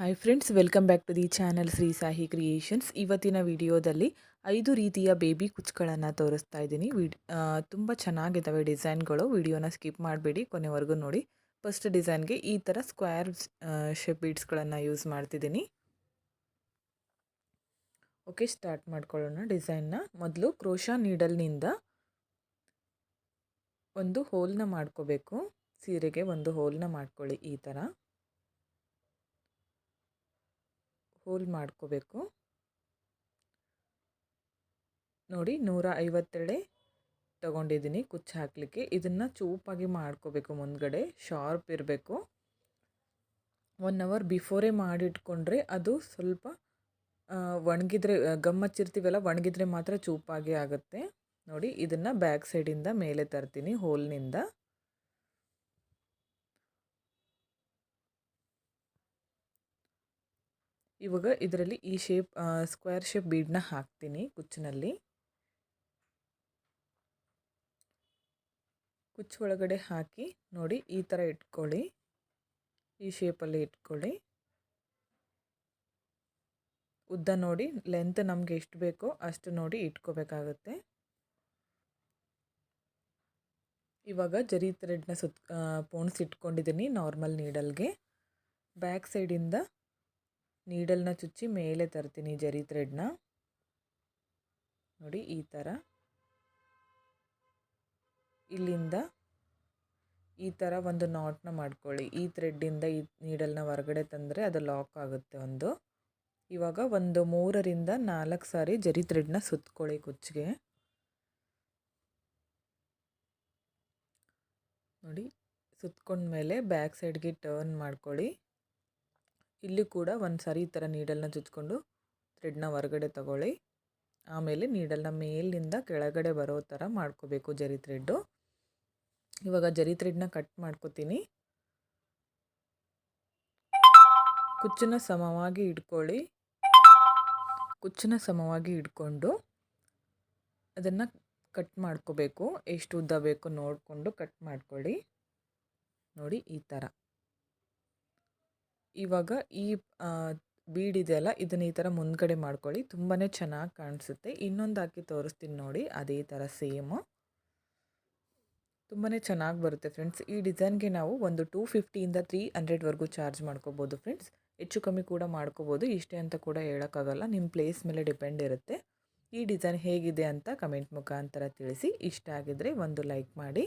Hi friends welcome back to the channel Shri Sahi Creations ಇವತ್ತಿನ ವಿಡಿಯೋದಲ್ಲಿ ಐದು ರೀತಿಯ ಬೇಬಿ ಕುಚ್ಗಳನ್ನು ತೋರಿಸ್ತಾ ಇದ್ದೀನಿ. ವಿಡ್ ತುಂಬ ಚೆನ್ನಾಗಿದ್ದಾವೆ ಡಿಸೈನ್ಗಳು. ವಿಡಿಯೋನ ಸ್ಕಿಪ್ ಮಾಡಬೇಡಿ, ಕೊನೆವರೆಗೂ ನೋಡಿ. ಫಸ್ಟ್ ಡಿಸೈನ್ಗೆ ಈ ಥರ ಸ್ಕ್ವೇರ್ ಶೇಪ್ ಬೀಡ್ಸ್ಗಳನ್ನು ಯೂಸ್ ಮಾಡ್ತಿದ್ದೀನಿ. ಓಕೆ ಸ್ಟಾರ್ಟ್ ಮಾಡ್ಕೊಳ್ಳೋಣ ಡಿಸೈನ್ನ ಮೊದಲು ಕ್ರೋಶಾ ನೀಡಲ್ನಿಂದ ಒಂದು ಹೋಲ್ನ ಮಾಡ್ಕೋಬೇಕು. ಸೀರೆಗೆ ಒಂದು ಹೋಲ್ನ ಮಾಡ್ಕೊಳ್ಳಿ ಈ ಥರ ಹೋಲ್ ಮಾಡ್ಕೋಬೇಕು. ನೋಡಿ ನೂರ ಐವತ್ತೆಳೆ ತಗೊಂಡಿದ್ದೀನಿ ಕುಚ್ಚು ಹಾಕಲಿಕ್ಕೆ. ಇದನ್ನು ಚೂಪಾಗಿ ಮಾಡ್ಕೋಬೇಕು ಮುಂದ್ಗಡೆ, ಶಾರ್ಪ್ ಇರಬೇಕು. ಒನ್ ಅವರ್ ಬಿಫೋರೇ ಮಾಡಿಟ್ಕೊಂಡ್ರೆ ಅದು ಸ್ವಲ್ಪ ಒಣಗಿದ್ರೆ, ಗಮ್ಮಚ್ಚಿರ್ತೀವಲ್ಲ, ಒಣಗಿದ್ರೆ ಮಾತ್ರ ಚೂಪಾಗಿ ಆಗುತ್ತೆ. ನೋಡಿ ಇದನ್ನು ಬ್ಯಾಕ್ ಸೈಡಿಂದ ಮೇಲೆ ತರ್ತೀನಿ, ಹೋಲ್ನಿಂದ. ಇವಾಗ ಇದರಲ್ಲಿ ಈ ಶೇಪ್ ಸ್ಕ್ವೇರ್ ಶೇಪ್ ಬೀಡನ್ನ ಹಾಕ್ತೀನಿ ಕುಚ್ಚಿನಲ್ಲಿ. ಕುಚ್ಚು ಒಳಗಡೆ ಹಾಕಿ ನೋಡಿ ಈ ಥರ ಇಟ್ಕೊಳ್ಳಿ. ಈ ಶೇಪಲ್ಲಿ ಇಟ್ಕೊಳ್ಳಿ. ಉದ್ದ ನೋಡಿ ಲೆಂತ್ ನಮಗೆ ಎಷ್ಟು ಬೇಕೋ ಅಷ್ಟು ನೋಡಿ ಇಟ್ಕೋಬೇಕಾಗುತ್ತೆ. ಇವಾಗ ಜರಿ ಥ್ರೆಡ್ನ ಸುತ್ತ ಪೋಣಿಸಿಟ್ಕೊಂಡಿದ್ದೀನಿ ನಾರ್ಮಲ್ ನೀಡಲ್ಗೆ ಬ್ಯಾಕ್ ಸೈಡಿಂದ ನೀಡಲ್ನ ಚುಚ್ಚಿ ಮೇಲೆ ತರ್ತೀನಿ ಜರಿ ಥ್ರೆಡ್ನ ನೋಡಿ ಈ ಥರ ಇಲ್ಲಿಂದ ಈ ಥರ ಒಂದು ನಾಟ್ನ ಮಾಡ್ಕೊಳ್ಳಿ. ಈ ಥ್ರೆಡ್ಡಿಂದ ಈ ನೀಡಲ್ನ ಹೊರಗಡೆ ತಂದರೆ ಅದು ಲಾಕ್ ಆಗುತ್ತೆ ಒಂದು. ಇವಾಗ ಒಂದು ಮೂರರಿಂದ ನಾಲ್ಕು ಸಾರಿ ಜರಿ ಥ್ರೆಡ್ನ ಸುತ್ಕೊಳ್ಳಿ ಕುಚ್ಚಿಗೆ. ನೋಡಿ ಸುತ್ಕೊಂಡ್ಮೇಲೆ ಬ್ಯಾಕ್ ಸೈಡ್ಗೆ ಟರ್ನ್ ಮಾಡ್ಕೊಳ್ಳಿ. ಇಲ್ಲಿ ಕೂಡ ಒಂದು ಸರಿ ಈ ಥರ ನೀಡಲ್ನ ಚುಚ್ಕೊಂಡು ಥ್ರೆಡ್ನ ಹೊರಗಡೆ ತಗೊಳ್ಳಿ. ಆಮೇಲೆ ನೀಡಲ್ನ ಮೇಲಿಂದ ಕೆಳಗಡೆ ಬರೋ ಥರ ಮಾಡ್ಕೋಬೇಕು ಜರಿ ಥ್ರೆಡ್ಡು. ಇವಾಗ ಜರಿ ಥ್ರೆಡ್ನ ಕಟ್ ಮಾಡ್ಕೋತೀನಿ. ಕುಚ್ಚನ್ನ ಸಮವಾಗಿ ಇಟ್ಕೊಳ್ಳಿ. ಕುಚ್ಚನ್ನ ಸಮವಾಗಿ ಇಟ್ಕೊಂಡು ಅದನ್ನು ಕಟ್ ಮಾಡ್ಕೋಬೇಕು. ಎಷ್ಟು ಉದ್ದ ಬೇಕು ನೋಡಿಕೊಂಡು ಕಟ್ ಮಾಡ್ಕೊಳ್ಳಿ. ನೋಡಿ ಈ ಥರ ಇವಾಗ ಈ ಬೀಡ್ ಇದೆಯಲ್ಲ, ಇದನ್ನ ಈ ಥರ ಮುಂದ್ಗಡೆ ಮಾಡ್ಕೊಳ್ಳಿ. ತುಂಬಾ ಚೆನ್ನಾಗಿ ಕಾಣಿಸುತ್ತೆ. ಇನ್ನೊಂದು ಹಾಕಿ ತೋರಿಸ್ತೀನಿ ನೋಡಿ. ಅದೇ ಥರ ಸೇಮು. ತುಂಬಾ ಚೆನ್ನಾಗಿ ಬರುತ್ತೆ ಫ್ರೆಂಡ್ಸ್. ಈ ಡಿಸೈನ್ಗೆ ನಾವು ಒಂದು ಟೂ ಫಿಫ್ಟಿಯಿಂದ ತ್ರೀ ಹಂಡ್ರೆಡ್ವರೆಗೂ ಚಾರ್ಜ್ ಮಾಡ್ಕೋಬೋದು ಫ್ರೆಂಡ್ಸ್. ಹೆಚ್ಚು ಕಮ್ಮಿ ಕೂಡ ಮಾಡ್ಕೋಬೋದು. ಇಷ್ಟೇ ಅಂತ ಕೂಡ ಹೇಳೋಕ್ಕಾಗಲ್ಲ. ನಿಮ್ಮ ಪ್ಲೇಸ್ ಮೇಲೆ ಡಿಪೆಂಡ್ ಇರುತ್ತೆ. ಈ ಡಿಸೈನ್ ಹೇಗಿದೆ ಅಂತ ಕಮೆಂಟ್ ಮುಖಾಂತರ ತಿಳಿಸಿ. ಇಷ್ಟ ಆಗಿದರೆ ಒಂದು ಲೈಕ್ ಮಾಡಿ.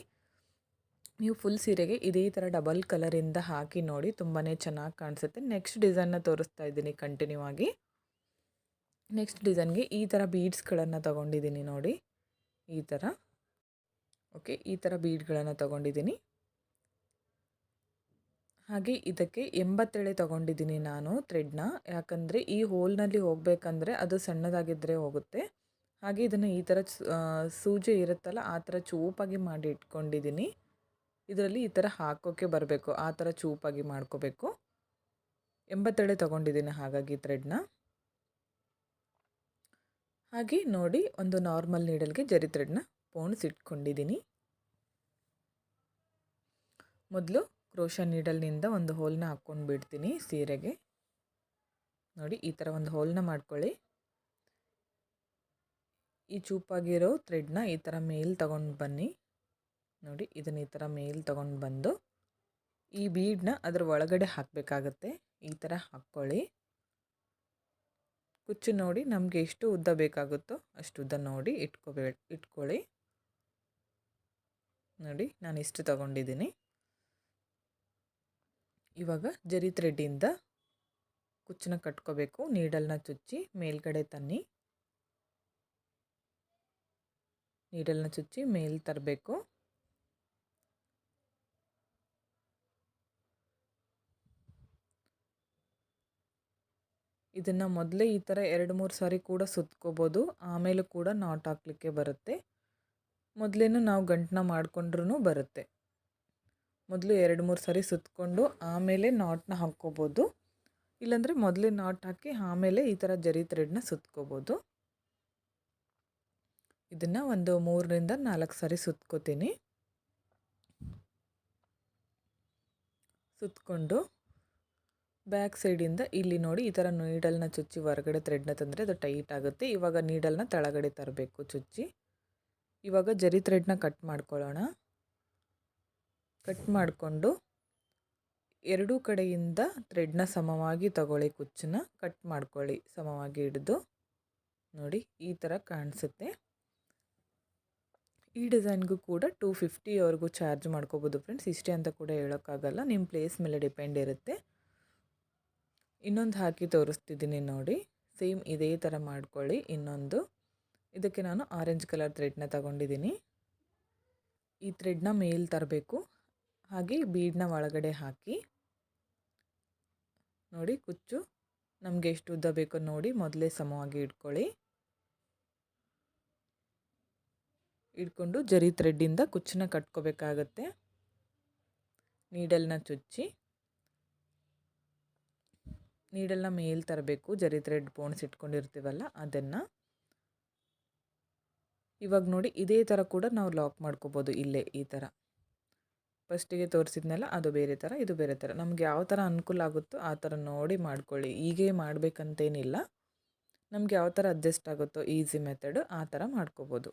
ನೀವು ಫುಲ್ ಸೀರೆಗೆ ಇದೇ ಥರ ಡಬಲ್ ಕಲರಿಂದ ಹಾಕಿ ನೋಡಿ ತುಂಬಾ ಚೆನ್ನಾಗಿ ಕಾಣಿಸುತ್ತೆ. ನೆಕ್ಸ್ಟ್ ಡಿಸೈನ್ನ ತೋರಿಸ್ತಾ ಇದ್ದೀನಿ ಕಂಟಿನ್ಯೂ ಆಗಿ. ನೆಕ್ಸ್ಟ್ ಡಿಸೈನ್ಗೆ ಈ ಥರ ಬೀಡ್ಸ್ಗಳನ್ನು ತಗೊಂಡಿದ್ದೀನಿ ನೋಡಿ. ಈ ಥರ ಓಕೆ ಈ ಥರ ಬೀಡ್ಗಳನ್ನು ತಗೊಂಡಿದ್ದೀನಿ. ಹಾಗೆ ಇದಕ್ಕೆ ಎಂಬತ್ತೇಳೆ ತೊಗೊಂಡಿದ್ದೀನಿ ನಾನು ಥ್ರೆಡ್ನ ಯಾಕಂದರೆ ಈ ಹೋಲ್ನಲ್ಲಿ ಹೋಗಬೇಕಂದ್ರೆ ಅದು ಸಣ್ಣದಾಗಿದ್ದರೆ ಹೋಗುತ್ತೆ. ಹಾಗೆ ಇದನ್ನು ಈ ಥರ ಸೂಜಿ ಇರುತ್ತಲ್ಲ, ಆ ಥರ ಚೂಪಾಗಿ ಮಾಡಿ ಇಟ್ಕೊಂಡಿದ್ದೀನಿ. ಇದರಲ್ಲಿ ಈ ಥರ ಹಾಕೋಕ್ಕೆ ಬರಬೇಕು, ಆ ಥರ ಚೂಪಾಗಿ ಮಾಡ್ಕೋಬೇಕು. ಎಂಬತ್ತೆಳೆ ತೊಗೊಂಡಿದ್ದೀನಿ ಹಾಗಾಗಿ ಥ್ರೆಡ್ನ ಹಾಗೆ ನೋಡಿ ಒಂದು ನಾರ್ಮಲ್ ನೀಡಲ್ಗೆ ಜರಿ ಥ್ರೆಡ್ನ ಪೋಣಿಸಿಟ್ಕೊಂಡಿದ್ದೀನಿ ಮೊದಲು ಕ್ರೋಶ ನೀಡಲ್ನಿಂದ ಒಂದು ಹೋಲ್ನ ಹಾಕ್ಕೊಂಡು ಬಿಡ್ತೀನಿ ಸೀರೆಗೆ. ನೋಡಿ ಈ ಥರ ಒಂದು ಹೋಲ್ನ ಮಾಡ್ಕೊಳ್ಳಿ. ಈ ಚೂಪಾಗಿರೋ ಥ್ರೆಡ್ನ ಈ ಥರ ಮೇಲ್ ತಗೊಂಡು ಬನ್ನಿ. ನೋಡಿ, ಇದನ್ನು ಈ ಥರ ಮೇಲ್ ತೊಗೊಂಡು ಬಂದು ಈ ಬೀಡನ್ನ ಅದರ ಒಳಗಡೆ ಹಾಕಬೇಕಾಗತ್ತೆ. ಈ ಥರ ಹಾಕ್ಕೊಳ್ಳಿ. ಕುಚ್ಚು ನೋಡಿ, ನಮಗೆ ಎಷ್ಟು ಉದ್ದ ಬೇಕಾಗುತ್ತೋ ಅಷ್ಟು ಉದ್ದ ನೋಡಿ ಇಟ್ಕೋಬೇ, ಇಟ್ಕೊಳ್ಳಿ. ನೋಡಿ, ನಾನು ಇಷ್ಟು ತಗೊಂಡಿದ್ದೀನಿ. ಇವಾಗ ಜರಿ ಥ್ರೆಡ್ಡಿಂದ ಕುಚ್ಚನ್ನ ಕಟ್ಕೋಬೇಕು. ನೀಡಲ್ನ ಚುಚ್ಚಿ ಮೇಲ್ಗಡೆ ತನ್ನಿ. ನೀಡಲ್ನ ಚುಚ್ಚಿ ಮೇಲ್ ತರಬೇಕು. ಇದನ್ನು ಮೊದಲೇ ಈ ಥರ ಎರಡು ಮೂರು ಸಾರಿ ಕೂಡ ಸುತ್ಕೋಬೋದು. ಆಮೇಲೆ ಕೂಡ ನಾಟ್ ಹಾಕ್ಲಿಕ್ಕೆ ಬರುತ್ತೆ. ಮೊದಲೇನು ನಾವು ಗಂಟನ್ನ ಮಾಡಿಕೊಂಡ್ರೂ ಬರುತ್ತೆ. ಮೊದಲು ಎರಡು ಮೂರು ಸಾರಿ ಸುತ್ತಕೊಂಡು ಆಮೇಲೆ ನಾಟ್ನ ಹಾಕ್ಕೋಬೋದು. ಇಲ್ಲಾಂದರೆ ಮೊದಲೇ ನಾಟ್ ಹಾಕಿ ಆಮೇಲೆ ಈ ಥರ ಜರಿ ಥ್ರೆಡ್ನ ಸುತ್ಕೋಬೋದು. ಇದನ್ನು ಒಂದು ಮೂರರಿಂದ ನಾಲ್ಕು ಸಾರಿ ಸುತ್ಕೋತೀನಿ. ಸುತ್ತಕೊಂಡು ಬ್ಯಾಕ್ ಸೈಡಿಂದ ಇಲ್ಲಿ ನೋಡಿ ಈ ಥರ ನೀಡಲ್ನ ಚುಚ್ಚಿ ಹೊರಗಡೆ ಥ್ರೆಡ್ನ ತಂದರೆ ಅದು ಟೈಟ್ ಆಗುತ್ತೆ. ಇವಾಗ ನೀಡಲ್ನ ತೆಳಗಡೆ ತರಬೇಕು ಚುಚ್ಚಿ. ಇವಾಗ ಜರಿ ಥ್ರೆಡ್ನ ಕಟ್ ಮಾಡ್ಕೊಳ್ಳೋಣ. ಕಟ್ ಮಾಡಿಕೊಂಡು ಎರಡೂ ಕಡೆಯಿಂದ ಥ್ರೆಡ್ನ ಸಮವಾಗಿ ತಗೊಳ್ಳಿ ಕುಚ್ಚನ್ನ. ಕಟ್ ಮಾಡ್ಕೊಳ್ಳಿ, ಸಮವಾಗಿ ಹಿಡಿದು. ನೋಡಿ ಈ ಥರ ಕಾಣಿಸುತ್ತೆ. ಈ ಡಿಸೈನ್ಗೂ ಕೂಡ ಟೂ ಫಿಫ್ಟಿವರೆಗೂ ಚಾರ್ಜ್ ಮಾಡ್ಕೋಬೋದು ಫ್ರೆಂಡ್ಸ್ ಇಷ್ಟೇ ಅಂತ ಕೂಡ ಹೇಳೋಕ್ಕಾಗಲ್ಲ. ನಿಮ್ಮ ಪ್ಲೇಸ್ ಮೇಲೆ ಡಿಪೆಂಡ್ ಇರುತ್ತೆ. ಇನ್ನೊಂದು ಹಾಕಿ ತೋರಿಸ್ತಿದ್ದೀನಿ ನೋಡಿ. ಸೇಮ್ ಇದೇ ಥರ ಮಾಡ್ಕೊಳ್ಳಿ ಇನ್ನೊಂದು. ಇದಕ್ಕೆ ನಾನು ಆರೆಂಜ್ ಕಲರ್ ಥ್ರೆಡ್ನ ತಗೊಂಡಿದ್ದೀನಿ ಈ ಥ್ರೆಡ್ನ ಮೇಲೆ ತರಬೇಕು. ಹಾಗೆ ಬೀಡ್ನ ಒಳಗಡೆ ಹಾಕಿ. ನೋಡಿ ಕುಚ್ಚು. ನಮಗೆ ಎಷ್ಟು ಉದ್ದ ಬೇಕೋ ನೋಡಿ ಮೊದಲೇ ಸಮವಾಗಿ ಇಟ್ಕೊಳ್ಳಿ. ಇಟ್ಕೊಂಡು ಜರಿ ಥ್ರೆಡ್ಡಿಂದ ಕುಚ್ಚನ್ನ ಕಟ್ಕೋಬೇಕಾಗತ್ತೆ. ನೀಡಲ್ನ ಚುಚ್ಚಿ. ನೀಡಲ್ನ ಮೇಲೆ ತರಬೇಕು, ಜರಿ ಥ್ರೆಡ್ ಪೋಣ್ಸ್ ಇಟ್ಕೊಂಡಿರ್ತೀವಲ್ಲ, ಅದನ್ನು. ಇವಾಗ ನೋಡಿ ಇದೇ ಥರ ಕೂಡ ನಾವು ಲಾಕ್ ಮಾಡ್ಕೋಬೋದು ಇಲ್ಲೇ ಈ ಥರ ಫಸ್ಟಿಗೆ ತೋರಿಸಿದ್ನಲ್ಲ, ಅದು ಬೇರೆ ಥರ ಇದು ಬೇರೆ ಥರ ನಮ್ಗೆ ಯಾವ ಥರ ಅನುಕೂಲ ಆಗುತ್ತೋ ಆ ಥರ ನೋಡಿ ಮಾಡ್ಕೊಳ್ಳಿ. ಹೀಗೆ ಮಾಡಬೇಕಂತೇನಿಲ್ಲ. ನಮ್ಗೆ ಯಾವ ಥರ ಅಡ್ಜಸ್ಟ್ ಆಗುತ್ತೋ ಈಸಿ ಮೆಥಡ್ ಆ ಥರ ಮಾಡ್ಕೋಬೋದು.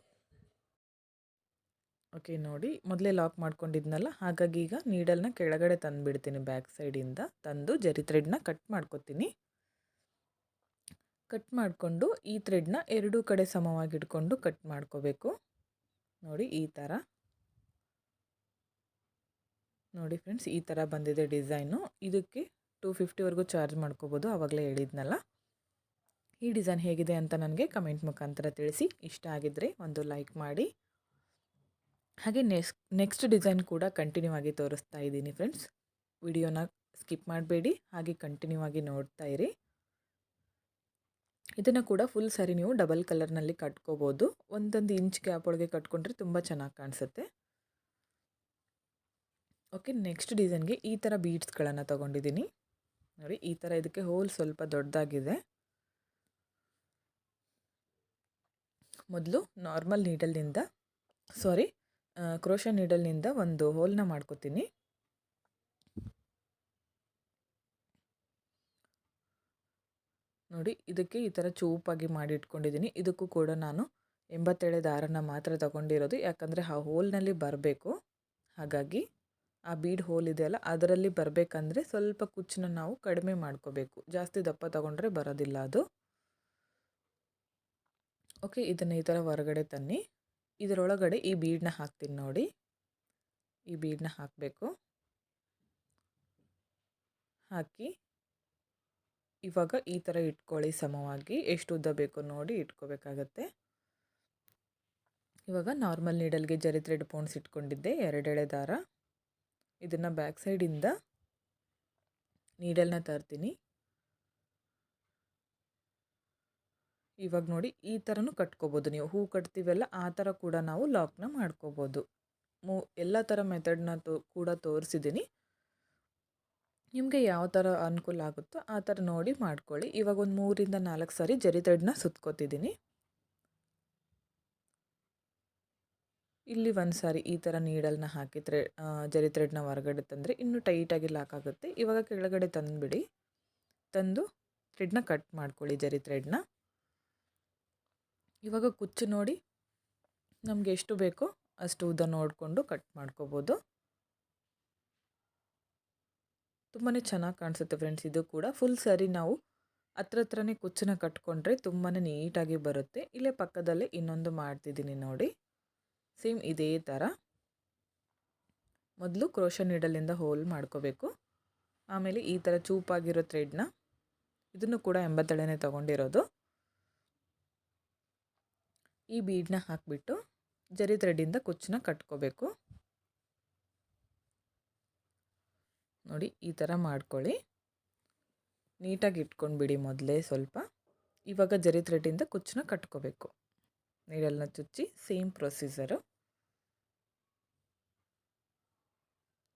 ಓಕೆ, ನೋಡಿ. ಮೊದಲೇ ಲಾಕ್ ಮಾಡ್ಕೊಂಡಿದ್ನಲ್ಲ? ಹಾಗಾಗಿ ಈಗ ನೀಡಲ್ನ ಕೆಳಗಡೆ ತಂದುಬಿಡ್ತೀನಿ ಬ್ಯಾಕ್ ಸೈಡಿಂದ. ತಂದು ಜರಿ ಥ್ರೆಡ್ನ ಕಟ್ ಮಾಡ್ಕೊತೀನಿ. ಕಟ್ ಮಾಡಿಕೊಂಡು ಈ ಥ್ರೆಡ್ನ ಎರಡೂ ಕಡೆ ಸಮವಾಗಿ ಇಟ್ಕೊಂಡು ಕಟ್ ಮಾಡ್ಕೋಬೇಕು. ನೋಡಿ, ಈ ಥರ. ನೋಡಿ ಫ್ರೆಂಡ್ಸ್, ಈ ಥರ ಬಂದಿದೆ ಡಿಸೈನು. ಇದಕ್ಕೆ ಟೂ ಫಿಫ್ಟಿವರೆಗೂ ಚಾರ್ಜ್ ಮಾಡ್ಕೋಬೋದು, ಆವಾಗಲೇ ಹೇಳಿದ್ನಲ್ಲ. ಈ ಡಿಸೈನ್ ಹೇಗಿದೆ ಅಂತ ನನಗೆ ಕಮೆಂಟ್ ಮುಖಾಂತರ ತಿಳಿಸಿ. ಇಷ್ಟ ಆಗಿದ್ದರೆ ಒಂದು ಲೈಕ್ ಮಾಡಿ. ಹಾಗೆ ನೆಕ್ಸ್ಟ್ ನೆಕ್ಸ್ಟ್ ಡಿಸೈನ್ ಕೂಡ ಕಂಟಿನ್ಯೂ ಆಗಿ ತೋರಿಸ್ತಾ ಇದ್ದೀನಿ ಫ್ರೆಂಡ್ಸ್. ವಿಡಿಯೋನ ಸ್ಕಿಪ್ ಮಾಡಬೇಡಿ, ಹಾಗೆ ಕಂಟಿನ್ಯೂ ಆಗಿ ನೋಡ್ತಾ ಇರಿ. ಇದನ್ನು ಕೂಡ ಫುಲ್ ಸರಿ ನೀವು ಡಬಲ್ ಕಲರ್ನಲ್ಲಿ ಕಟ್ಕೋಬೋದು. ಒಂದೊಂದು ಇಂಚ್ ಗ್ಯಾಪ್ ಒಳಗೆ ಕಟ್ಕೊಂಡ್ರೆ ತುಂಬ ಚೆನ್ನಾಗಿ ಕಾಣಿಸುತ್ತೆ. ಓಕೆ ನೆಕ್ಸ್ಟ್ ಡಿಸೈನ್ಗೆ ಈ ಥರ ಬೀಡ್ಸ್ಗಳನ್ನು ತೊಗೊಂಡಿದ್ದೀನಿ. ನೋಡಿ, ಈ ಥರ ಇದಕ್ಕೆ ಹೋಲ್ ಸ್ವಲ್ಪ ದೊಡ್ಡದಾಗಿದೆ. ಮೊದಲು ನಾರ್ಮಲ್ ನೀಡಲ್ನಿಂದ ಸಾರಿ ಕ್ರೋಶ ನೀಡಲ್ನಿಂದ ಒಂದು ಹೋಲ್ನ ಮಾಡ್ಕೋತೀನಿ. ನೋಡಿ, ಇದಕ್ಕೆ ಈ ಥರ ಚೂಪಾಗಿ ಮಾಡಿ ಇಟ್ಕೊಂಡಿದ್ದೀನಿ ಇದಕ್ಕೂ ಕೂಡ ನಾನು ಎಂಬತ್ತೇಳೆ ದಾರನ ಮಾತ್ರ ತಗೊಂಡಿರೋದು. ಯಾಕಂದರೆ ಆ ಹೋಲ್ನಲ್ಲಿ ಬರಬೇಕು. ಹಾಗಾಗಿ ಆ ಬೀಡ್ ಹೋಲ್ ಇದೆಯಲ್ಲ ಅದರಲ್ಲಿ ಬರಬೇಕಂದ್ರೆ ಸ್ವಲ್ಪ ಕುಚ್ಚನ್ನ ನಾವು ಕಡಿಮೆ ಮಾಡ್ಕೋಬೇಕು. ಜಾಸ್ತಿ ದಪ್ಪ ತಗೊಂಡ್ರೆ ಬರೋದಿಲ್ಲ ಅದು. ಓಕೆ, ಇದನ್ನು ಈ ಥರ ಹೊರಗಡೆ ತನ್ನಿ. ಇದರೊಳಗಡೆ ಈ ಬೀಡನ್ನ ಹಾಕ್ತೀನಿ ನೋಡಿ. ಈ ಬೀಡನ್ನ ಹಾಕಬೇಕು. ಹಾಕಿ ಇವಾಗ ಈ ಥರ ಇಟ್ಕೊಳ್ಳಿ ಸಮವಾಗಿ. ಎಷ್ಟು ಉದ್ದ ಬೇಕು ನೋಡಿ ಇಟ್ಕೋಬೇಕಾಗತ್ತೆ. ಇವಾಗ ನಾರ್ಮಲ್ ನೀಡಲ್ಗೆ ಜರಿ ಥ್ರೆಡ್ ಪೋಣ್ಸ್ ಇಟ್ಕೊಂಡಿದ್ದೆ, ಎರಡೆಳೆ ದಾರ. ಇದನ್ನು ಬ್ಯಾಕ್ ಸೈಡಿಂದ ನೀಡಲ್ನ ತರ್ತೀನಿ. ಇವಾಗ ನೋಡಿ ಈ ಥರನೂ ಕಟ್ಕೋಬೋದು ನೀವು. ಹೂ ಕಟ್ತೀವಲ್ಲ, ಆ ಥರ ಕೂಡ ನಾವು ಲಾಕ್ನ ಮಾಡ್ಕೋಬೋದು. ಮೂ, ಎಲ್ಲ ಥರ ಮೆಥಡ್ನ ತೋ, ಕೂಡ ತೋರಿಸಿದ್ದೀನಿ ನಿಮಗೆ ಯಾವ ಥರ ಅನುಕೂಲ ಆಗುತ್ತೋ ಆ ಥರ ನೋಡಿ ಮಾಡ್ಕೊಳ್ಳಿ. ಇವಾಗ ಒಂದು ಮೂರಿಂದ ನಾಲ್ಕು ಸಾರಿ ಜರಿ ಥ್ರೆಡ್ನ ಸುತ್ಕೋತಿದ್ದೀನಿ ಇಲ್ಲಿ ಒಂದು ಸಾರಿ ಈ ಥರ ನೀಡಲ್ನ ಹಾಕಿ ಥ್ರೆ ಜರಿ ಥ್ರೆಡ್ನ ಹೊರಗಡೆ ತಂದರೆ ಇನ್ನೂ ಟೈಟಾಗಿ ಲಾಕ್ ಆಗುತ್ತೆ. ಇವಾಗ ಕೆಳಗಡೆ ತಂದುಬಿಡಿ. ತಂದು ಥ್ರೆಡ್ನ ಕಟ್ ಮಾಡ್ಕೊಳ್ಳಿ ಜರಿ ಥ್ರೆಡ್ನ ಇವಾಗ ಕುಚ್ಚು ನೋಡಿ. ನಮಗೆ ಎಷ್ಟು ಬೇಕೋ ಅಷ್ಟು ಉದ್ದ ನೋಡಿಕೊಂಡು ಕಟ್ ಮಾಡ್ಕೋಬೋದು. ತುಂಬಾ ಚೆನ್ನಾಗಿ ಕಾಣಿಸುತ್ತೆ ಫ್ರೆಂಡ್ಸ್, ಇದು ಕೂಡ. ಫುಲ್ ಸರಿ ನಾವು ಹತ್ರ ಹತ್ರನೇ ಕುಚ್ಚನ್ನ ಕಟ್ಕೊಂಡ್ರೆ ತುಂಬಾ ನೀಟಾಗಿ ಬರುತ್ತೆ. ಇಲ್ಲೇ ಪಕ್ಕದಲ್ಲೇ ಇನ್ನೊಂದು ಮಾಡ್ತಿದ್ದೀನಿ ನೋಡಿ. ಸೇಮ್ ಇದೇ ಥರ. ಮೊದಲು ಕ್ರೋಶ ನೀಡಲಿಂದ ಹೋಲ್ ಮಾಡ್ಕೋಬೇಕು. ಆಮೇಲೆ ಈ ಥರ ಚೂಪಾಗಿರೋ ಥ್ರೆಡ್ನ ಇದನ್ನು ಕೂಡ ಎಂಬತ್ತಳೆನೇ ತೊಗೊಂಡಿರೋದು. ಈ ಬೀಡನ್ನ ಹಾಕಿಬಿಟ್ಟು ಜರಿ ಥ್ರೆಡ್ಡಿಂದ ಕುಚ್ಚನ್ನ ಕಟ್ಕೋಬೇಕು. ನೋಡಿ, ಈ ಥರ ಮಾಡ್ಕೊಳ್ಳಿ. ನೀಟಾಗಿ ಇಟ್ಕೊಂಡ್ಬಿಡಿ ಮೊದಲೇ ಸ್ವಲ್ಪ. ಇವಾಗ ಜರಿ ಥ್ರೆಡ್ಡಿಂದ ಕುಚ್ಚನ್ನ ಕಟ್ಕೋಬೇಕು. ನೀಡಲ್ನ ಚುಚ್ಚಿ, ಸೇಮ್ ಪ್ರೊಸೀಜರು.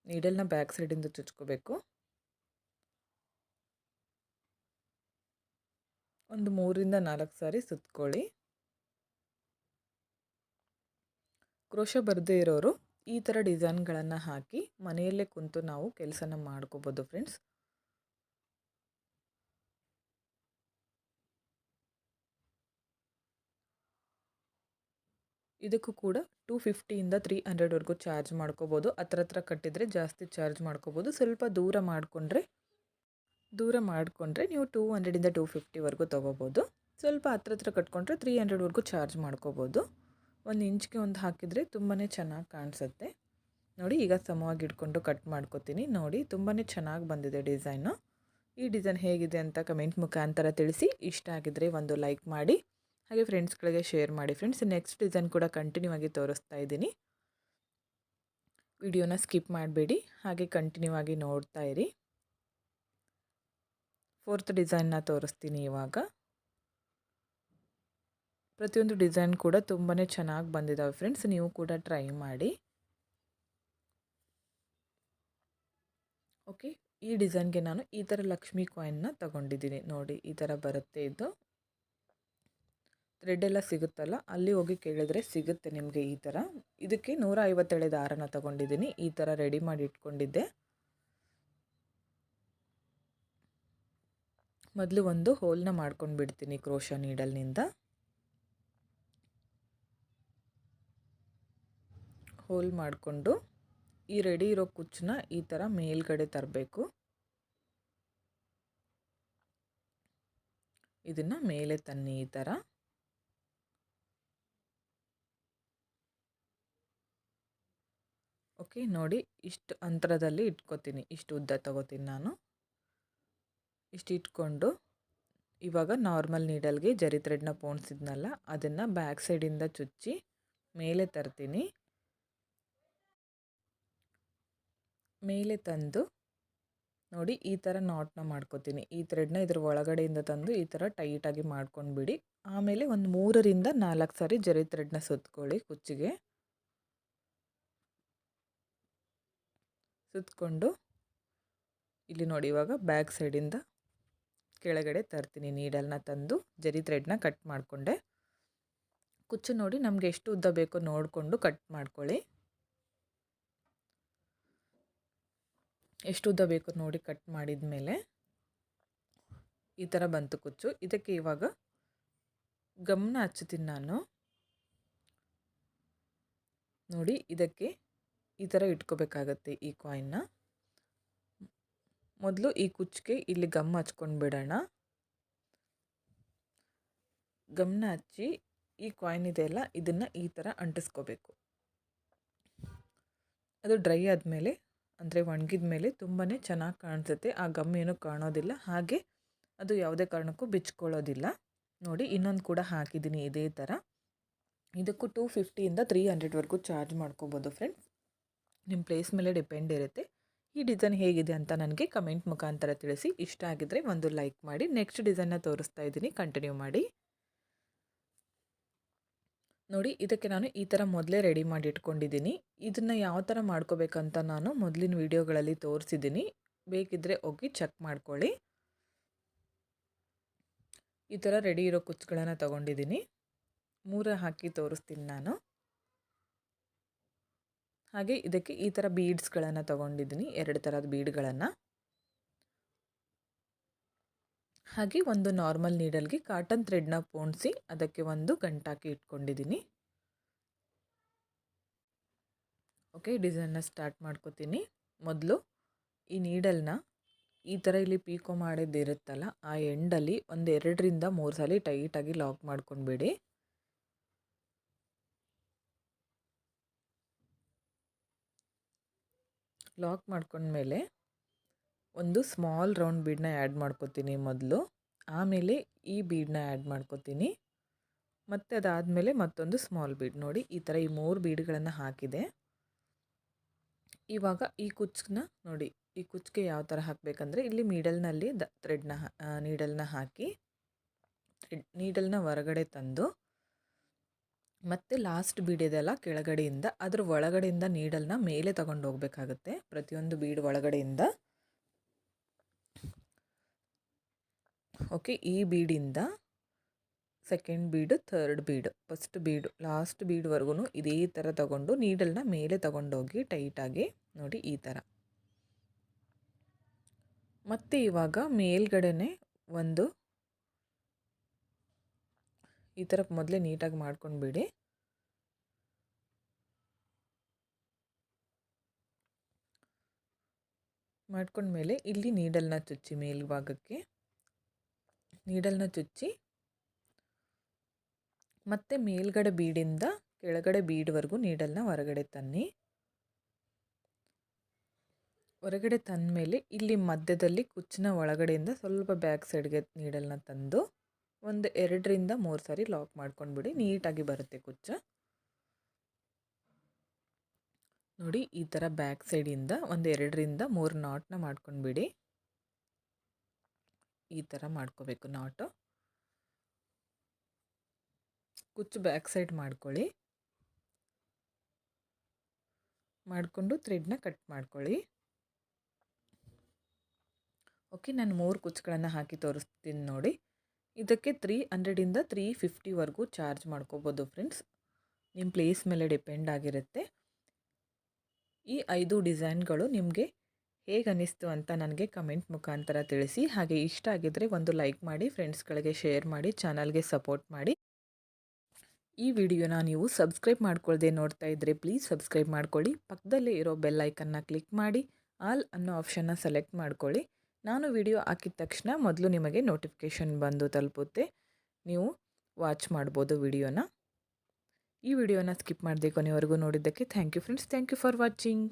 ನೀಡಲ್ನ ಬ್ಯಾಕ್ ಸೈಡಿಂದ ಚುಚ್ಕೋಬೇಕು. ಒಂದು ಮೂರಿಂದ ನಾಲ್ಕು ಸಾರಿ ಸುತ್ಕೊಳ್ಳಿ. ಕ್ರೋಶ ಬರದೇ ಇರೋರು ಈ ಥರ ಡಿಸೈನ್ಗಳನ್ನು ಹಾಕಿ ಮನೆಯಲ್ಲೇ ಕುಂತು ನಾವು ಕೆಲಸನ ಮಾಡ್ಕೋಬೋದು ಫ್ರೆಂಡ್ಸ್. ಇದಕ್ಕೂ ಕೂಡ ಟೂ ಫಿಫ್ಟಿಯಿಂದ ತ್ರೀ ಹಂಡ್ರೆಡ್ವರೆಗೂ ಚಾರ್ಜ್ ಮಾಡ್ಕೋಬೋದು. ಹತ್ರ ಹತ್ರ ಕಟ್ಟಿದರೆ ಜಾಸ್ತಿ ಚಾರ್ಜ್ ಮಾಡ್ಕೋಬೋದು. ಸ್ವಲ್ಪ ದೂರ ಮಾಡಿಕೊಂಡ್ರೆ ದೂರ ಮಾಡಿಕೊಂಡ್ರೆ ನೀವು ಟೂ ಹಂಡ್ರೆಡಿಂದ ಟೂ ಫಿಫ್ಟಿವರೆಗೂ ತೊಗೋಬೋದು. ಸ್ವಲ್ಪ ಹತ್ರ ಹತ್ರ ಕಟ್ಕೊಂಡ್ರೆ ತ್ರೀ ಹಂಡ್ರೆಡ್ವರೆಗೂ ಚಾರ್ಜ್ ಮಾಡ್ಕೋಬೋದು. ಒಂದು ಇಂಚ್ಗೆ ಒಂದು ಹಾಕಿದರೆ ತುಂಬಾ ಚೆನ್ನಾಗಿ ಕಾಣಿಸುತ್ತೆ. ನೋಡಿ ಈಗ ಸಮವಾಗಿ ಇಟ್ಕೊಂಡು ಕಟ್ ಮಾಡ್ಕೋತೀನಿ. ನೋಡಿ ತುಂಬಾ ಚೆನ್ನಾಗಿ ಬಂದಿದೆ ಡಿಸೈನು. ಈ ಡಿಸೈನ್ ಹೇಗಿದೆ ಅಂತ ಕಮೆಂಟ್ ಮುಖಾಂತರ ತಿಳಿಸಿ. ಇಷ್ಟ ಆಗಿದ್ರೆ ಒಂದು ಲೈಕ್ ಮಾಡಿ. ಹಾಗೆ ಫ್ರೆಂಡ್ಸ್ಗಳಿಗೆ ಶೇರ್ ಮಾಡಿ. ಫ್ರೆಂಡ್ಸ್, ನೆಕ್ಸ್ಟ್ ಡಿಸೈನ್ ಕೂಡ ಕಂಟಿನ್ಯೂ ಆಗಿ ತೋರಿಸ್ತಾ ಇದ್ದೀನಿ. ವಿಡಿಯೋನ ಸ್ಕಿಪ್ ಮಾಡಬೇಡಿ. ಹಾಗೆ ಕಂಟಿನ್ಯೂ ಆಗಿ ನೋಡ್ತಾ ಇರಿ. ಫೋರ್ತ್ ಡಿಸೈನ್ನ ತೋರಿಸ್ತೀನಿ ಇವಾಗ. ಪ್ರತಿಯೊಂದು ಡಿಸೈನ್ ಕೂಡ ತುಂಬಾ ಚೆನ್ನಾಗಿ ಬಂದಿದ್ದಾವೆ ಫ್ರೆಂಡ್ಸ್ ನೀವು ಕೂಡ ಟ್ರೈ ಮಾಡಿ. ಓಕೆ ಈ ಡಿಸೈನ್ಗೆ ನಾನು ಈ ಥರ ಲಕ್ಷ್ಮಿ ಕಾಯಿನ್ನ ತಗೊಂಡಿದ್ದೀನಿ. ನೋಡಿ, ಈ ಥರ ಬರುತ್ತೆ ಇದು. ಥ್ರೆಡ್ ಎಲ್ಲ ಸಿಗುತ್ತಲ್ಲ, ಅಲ್ಲಿ ಹೋಗಿ ಕೇಳಿದ್ರೆ ಸಿಗುತ್ತೆ ನಿಮಗೆ ಈ ಥರ ಇದಕ್ಕೆ ನೂರ ಐವತ್ತೇಳೆ ದಾರನ ತಗೊಂಡಿದ್ದೀನಿ. ಈ ಥರ ರೆಡಿ ಮಾಡಿ ಇಟ್ಕೊಂಡಿದ್ದೆ. ಮೊದಲು ಒಂದು ಹೋಲ್ನ ಮಾಡ್ಕೊಂಡು ಬಿಡ್ತೀನಿ ಕ್ರೋಶ ನೀಡಲ್ನಿಂದ ಹೋಲ್ ಮಾಡಿಕೊಂಡು ಈ ರೆಡಿ ಇರೋ ಕುಚ್ಚನ್ನ ಈ ಥರ ಮೇಲ್ಗಡೆ ತರಬೇಕು. ಇದನ್ನು ಮೇಲೆ ತನ್ನಿ ಈ ಥರ ಓಕೆ, ನೋಡಿ ಇಷ್ಟು ಅಂತರದಲ್ಲಿ ಇಟ್ಕೋತೀನಿ, ಇಷ್ಟು ಉದ್ದ ತಗೋತೀನಿ ನಾನು. ಇಷ್ಟು ಇಟ್ಕೊಂಡು ಇವಾಗ ನಾರ್ಮಲ್ ನೀಡಲ್ಗೆ ಜರಿ ಥ್ರೆಡ್ನ ಪೋಣಿಸಿದ್ನಲ್ಲ, ಅದನ್ನು ಬ್ಯಾಕ್ ಸೈಡಿಂದ ಚುಚ್ಚಿ ಮೇಲೆ ತರ್ತೀನಿ. ಮೇಲೆ ತಂದು ನೋಡಿ ಈ ಥರ ನಾಟ್ನ ಮಾಡ್ಕೋತೀನಿ. ಈ ಥ್ರೆಡ್ನ ಇದ್ರ ಒಳಗಡೆಯಿಂದ ತಂದು ಈ ಥರ ಟೈಟಾಗಿ ಮಾಡ್ಕೊಂಡ್ಬಿಡಿ. ಆಮೇಲೆ ಒಂದು ಮೂರರಿಂದ ನಾಲ್ಕು ಸಾರಿ ಜರಿ ಥ್ರೆಡ್ನ ಸುತ್ಕೊಳ್ಳಿ ಕುಚ್ಚಿಗೆ. ಸುತ್ತಕೊಂಡು ಇಲ್ಲಿ ನೋಡಿ ಇವಾಗ ಬ್ಯಾಕ್ ಸೈಡಿಂದ ಕೆಳಗಡೆ ತರ್ತೀನಿ ನೀಡಲ್ನ ತಂದು, ಜರಿ ಥ್ರೆಡ್ನ ಕಟ್ ಮಾಡಿಕೊಂಡೆ. ಕುಚ್ಚು ನೋಡಿ ನಮಗೆ ಎಷ್ಟು ಉದ್ದ ಬೇಕೋ ನೋಡಿಕೊಂಡು ಕಟ್ ಮಾಡ್ಕೊಳ್ಳಿ. ಎಷ್ಟು ಉದ್ದ ಬೇಕು ನೋಡಿ ಕಟ್ ಮಾಡಿದ ಮೇಲೆ ಈ ಥರ ಬಂತು ಕುಚ್ಚು. ಇದಕ್ಕೆ ಇವಾಗ ಗಮನ ಹಚ್ಚುತ್ತೀನಿ ನಾನು. ನೋಡಿ, ಇದಕ್ಕೆ ಈ ಥರ ಇಟ್ಕೋಬೇಕಾಗತ್ತೆ ಈ ಕಾಯಿನ್ನ ಮೊದಲು ಈ ಕುಚ್ಚಿಗೆ ಇಲ್ಲಿ ಗಮ್ ಹಚ್ಕೊಂಡು ಬಿಡೋಣ. ಗಮನ ಹಚ್ಚಿ ಈ ಕಾಯಿನ್ ಇದೆಯಲ್ಲ ಇದನ್ನು ಈ ಥರ ಅಂಟಿಸ್ಕೋಬೇಕು. ಅದು ಡ್ರೈ ಆದಮೇಲೆ ಅಂದರೆ ಒಣಗಿದ ಮೇಲೆ ತುಂಬಾ ಚೆನ್ನಾಗಿ ಕಾಣಿಸುತ್ತೆ. ಆ ಗಮ್ ಏನೂ ಕಾಣೋದಿಲ್ಲ. ಹಾಗೆ ಅದು ಯಾವುದೇ ಕಾರಣಕ್ಕೂ ಬಿಚ್ಕೊಳ್ಳೋದಿಲ್ಲ. ನೋಡಿ, ಇನ್ನೊಂದು ಕೂಡ ಹಾಕಿದ್ದೀನಿ ಇದೇ ಥರ ಇದಕ್ಕೂ ಟೂ ಫಿಫ್ಟಿಯಿಂದ ತ್ರೀ ಹಂಡ್ರೆಡ್ವರೆಗೂ ಚಾರ್ಜ್ ಮಾಡ್ಕೋಬೋದು ಫ್ರೆಂಡ್ಸ್ ನಿಮ್ಮ ಪ್ಲೇಸ್ ಮೇಲೆ ಡಿಪೆಂಡ್ ಇರುತ್ತೆ. ಈ ಡಿಸೈನ್ ಹೇಗಿದೆ ಅಂತ ನನಗೆ ಕಮೆಂಟ್ ಮುಖಾಂತರ ತಿಳಿಸಿ. ಇಷ್ಟ ಆಗಿದ್ರೆ ಒಂದು ಲೈಕ್ ಮಾಡಿ. ನೆಕ್ಸ್ಟ್ ಡಿಸೈನ್ನ ತೋರಿಸ್ತಾ ಇದ್ದೀನಿ. ಕಂಟಿನ್ಯೂ ಮಾಡಿ. ನೋಡಿ, ಇದಕ್ಕೆ ನಾನು ಈ ಥರ ಮೊದಲೇ ರೆಡಿ ಮಾಡಿ ಇಟ್ಕೊಂಡಿದ್ದೀನಿ. ಇದನ್ನು ಯಾವ ಥರ ಮಾಡ್ಕೋಬೇಕಂತ ನಾನು ಮೊದಲಿನ ವೀಡಿಯೋಗಳಲ್ಲಿ ತೋರಿಸಿದ್ದೀನಿ. ಬೇಕಿದ್ದರೆ ಹೋಗಿ ಚೆಕ್ ಮಾಡ್ಕೊಳ್ಳಿ. ಈ ಥರ ರೆಡಿ ಇರೋ ಕುಚ್ಚುಗಳನ್ನು ತಗೊಂಡಿದ್ದೀನಿ. ಮೂರ ಹಾಕಿ ತೋರಿಸ್ತೀನಿ ನಾನು. ಹಾಗೆ ಇದಕ್ಕೆ ಈ ಥರ ಬೀಡ್ಸ್ಗಳನ್ನು ತಗೊಂಡಿದ್ದೀನಿ. ಎರಡು ಥರದ ಬೀಡ್ಗಳನ್ನು. ಹಾಗೆ ಒಂದು ನಾರ್ಮಲ್ ನೀಡಲ್ಗೆ ಕಾಟನ್ ಥ್ರೆಡ್ನ ಪೋಣಿಸಿ ಅದಕ್ಕೆ ಒಂದು ಗಂಟಾಕಿ ಇಟ್ಕೊಂಡಿದ್ದೀನಿ. ಓಕೆ, ಡಿಸೈನ್ನ ಸ್ಟಾರ್ಟ್ ಮಾಡ್ಕೋತೀನಿ. ಮೊದಲು ಈ ನೀಡಲ್ನ ಈ ಥರ ಇಲ್ಲಿ ಪೀಕೋ ಮಾಡಿದ್ದಿರುತ್ತಲ್ಲ ಆ ಎಂಡಲ್ಲಿ ಒಂದು ಎರಡರಿಂದ ಮೂರು ಸಲ ಟೈಟಾಗಿ ಲಾಕ್ ಮಾಡ್ಕೊಂಡ್ಬಿಡಿ. ಲಾಕ್ ಮಾಡ್ಕೊಂಡ್ಮೇಲೆ ಒಂದು ಸ್ಮಾಲ್ ರೌಂಡ್ ಬೀಡನ್ನ ಆ್ಯಡ್ ಮಾಡ್ಕೋತೀನಿ ಮೊದಲು. ಆಮೇಲೆ ಈ ಬೀಡನ್ನ ಆ್ಯಡ್ ಮಾಡ್ಕೋತೀನಿ. ಮತ್ತು ಅದಾದಮೇಲೆ ಮತ್ತೊಂದು ಸ್ಮಾಲ್ ಬೀಡ್ ನೋಡಿ, ಈ ಥರ ಈ ಮೂರು ಬೀಡ್ಗಳನ್ನು ಹಾಕಿದೆ. ಇವಾಗ ಈ ಕುಚ್ಚನ್ನ ನೋಡಿ, ಈ ಕುಚ್ಚಿಗೆ ಯಾವ ಥರ ಹಾಕಬೇಕಂದ್ರೆ ಇಲ್ಲಿ ಮೀಡಲ್ನಲ್ಲಿ ದ ಥ್ರೆಡ್ನ ನೀಡಲ್ನ ಹಾಕಿ ಥ್ರೆಡ್ ನೀಡಲ್ನ ಹೊರಗಡೆ ತಂದು, ಮತ್ತು ಲಾಸ್ಟ್ ಬೀಡ್ ಇದೆಲ್ಲ ಕೆಳಗಡೆಯಿಂದ, ಅದ್ರ ಒಳಗಡೆಯಿಂದ ನೀಡಲ್ನ ಮೇಲೆ ತಗೊಂಡು ಹೋಗಬೇಕಾಗುತ್ತೆ. ಪ್ರತಿಯೊಂದು ಬೀಡ್ ಒಳಗಡೆಯಿಂದ. ಓಕೆ ಈ ಬೀಡಿಂದ second bead third bead first bead last ಬೀಡ್ವರೆಗೂ ಇದೇ ಥರ ತಗೊಂಡು ನೀಡಲ್ನ ಮೇಲೆ ತಗೊಂಡೋಗಿ ಟೈಟಾಗಿ ನೋಡಿ ಈ ಥರ ಮತ್ತು ಇವಾಗ ಮೇಲ್ಗಡೆನೆ ಒಂದು ಈ ಥರ ಮೊದಲೇ ನೀಟಾಗಿ ಮಾಡ್ಕೊಂಡ್ಬಿಡಿ. ಮಾಡ್ಕೊಂಡ್ಮೇಲೆ ಇಲ್ಲಿ ನೀಡಲ್ನ ಚುಚ್ಚಿ ಮೇಲ್ಭಾಗಕ್ಕೆ ನೀಡಲ್ನ ಚುಚ್ಚಿ ಮತ್ತೆ ಮೇಲ್ಗಡೆ ಬೀಡಿಂದ ಕೆಳಗಡೆ ಬೀಡ್ವರೆಗೂ ನೀಡಲ್ನ ಹೊರಗಡೆ ತನ್ನಿ. ಹೊರಗಡೆ ತಂದ ಮೇಲೆ ಇಲ್ಲಿ ಮಧ್ಯದಲ್ಲಿ ಕುಚ್ಚಿನ ಒಳಗಡೆಯಿಂದ ಸ್ವಲ್ಪ ಬ್ಯಾಕ್ ಸೈಡ್ಗೆ ನೀಡಲ್ನ ತಂದು ಒಂದು ಎರಡರಿಂದ ಮೂರು ಸಾರಿ ಲಾಕ್ ಮಾಡ್ಕೊಂಡ್ಬಿಡಿ, ನೀಟಾಗಿ ಬರುತ್ತೆ ಕುಚ್ಚ. ನೋಡಿ ಈ ಥರ ಬ್ಯಾಕ್ ಸೈಡಿಂದ ಒಂದು ಎರಡರಿಂದ ಮೂರು ನಾಟ್ನ ಮಾಡ್ಕೊಂಡ್ಬಿಡಿ. ಈ ಥರ ಮಾಡ್ಕೋಬೇಕು ನಾಟು ಕುಚ್ಚು ಬ್ಯಾಕ್ ಸೈಡ್ ಮಾಡ್ಕೊಳ್ಳಿ. ಮಾಡಿಕೊಂಡು ಥ್ರೆಡ್ನ ಕಟ್ ಮಾಡ್ಕೊಳ್ಳಿ. ಓಕೆ ನಾನು ಮೂರು ಕುಚ್ಚುಗಳನ್ನು ಹಾಕಿ ತೋರಿಸ್ತೀನಿ ನೋಡಿ. ಇದಕ್ಕೆ ತ್ರೀ ಹಂಡ್ರೆಡಿಂದ ತ್ರೀ ಫಿಫ್ಟಿವರೆಗೂ ಚಾರ್ಜ್ ಮಾಡ್ಕೋಬೋದು ಫ್ರೆಂಡ್ಸ್ ನಿಮ್ಮ ಪ್ಲೇಸ್ ಮೇಲೆ ಡಿಪೆಂಡ್ ಆಗಿರುತ್ತೆ. ಈ ಐದು ಡಿಸೈನ್ಗಳು ನಿಮಗೆ ಹೇಗೆ ಅನ್ನಿಸ್ತು ಅಂತ ನನಗೆ ಕಮೆಂಟ್ ಮುಖಾಂತರ ತಿಳಿಸಿ. ಹಾಗೆ ಇಷ್ಟ ಆಗಿದ್ದರೆ ಒಂದು ಲೈಕ್ ಮಾಡಿ, ಫ್ರೆಂಡ್ಸ್ಗಳಿಗೆ ಶೇರ್ ಮಾಡಿ, ಚಾನಲ್ಗೆ ಸಪೋರ್ಟ್ ಮಾಡಿ. ಈ ವಿಡಿಯೋನ ನೀವು ಸಬ್ಸ್ಕ್ರೈಬ್ ಮಾಡ್ಕೊಳ್ಳದೆ ನೋಡ್ತಾ ಇದ್ದರೆ ಪ್ಲೀಸ್ ಸಬ್ಸ್ಕ್ರೈಬ್ ಮಾಡ್ಕೊಳ್ಳಿ. ಪಕ್ಕದಲ್ಲೇ ಇರೋ ಬೆಲ್ ಐಕನ್ನ ಕ್ಲಿಕ್ ಮಾಡಿ, ಆಲ್ ಅನ್ನೋ ಆಪ್ಷನ್ನ ಸೆಲೆಕ್ಟ್ ಮಾಡ್ಕೊಳ್ಳಿ. ನಾನು ವಿಡಿಯೋ ಹಾಕಿದ ತಕ್ಷಣ ಮೊದಲು ನಿಮಗೆ ನೋಟಿಫಿಕೇಷನ್ ಬಂದು ತಲುಪುತ್ತೆ. ನೀವು ವಾಚ್ ಮಾಡ್ಬೋದು ವಿಡಿಯೋನ. ಈ ವಿಡಿಯೋನ ಸ್ಕಿಪ್ ಮಾಡಿದೆ ಕೊನೆವರೆಗೂ ನೋಡಿದ್ದಕ್ಕೆ thank you friends. Thank you for watching.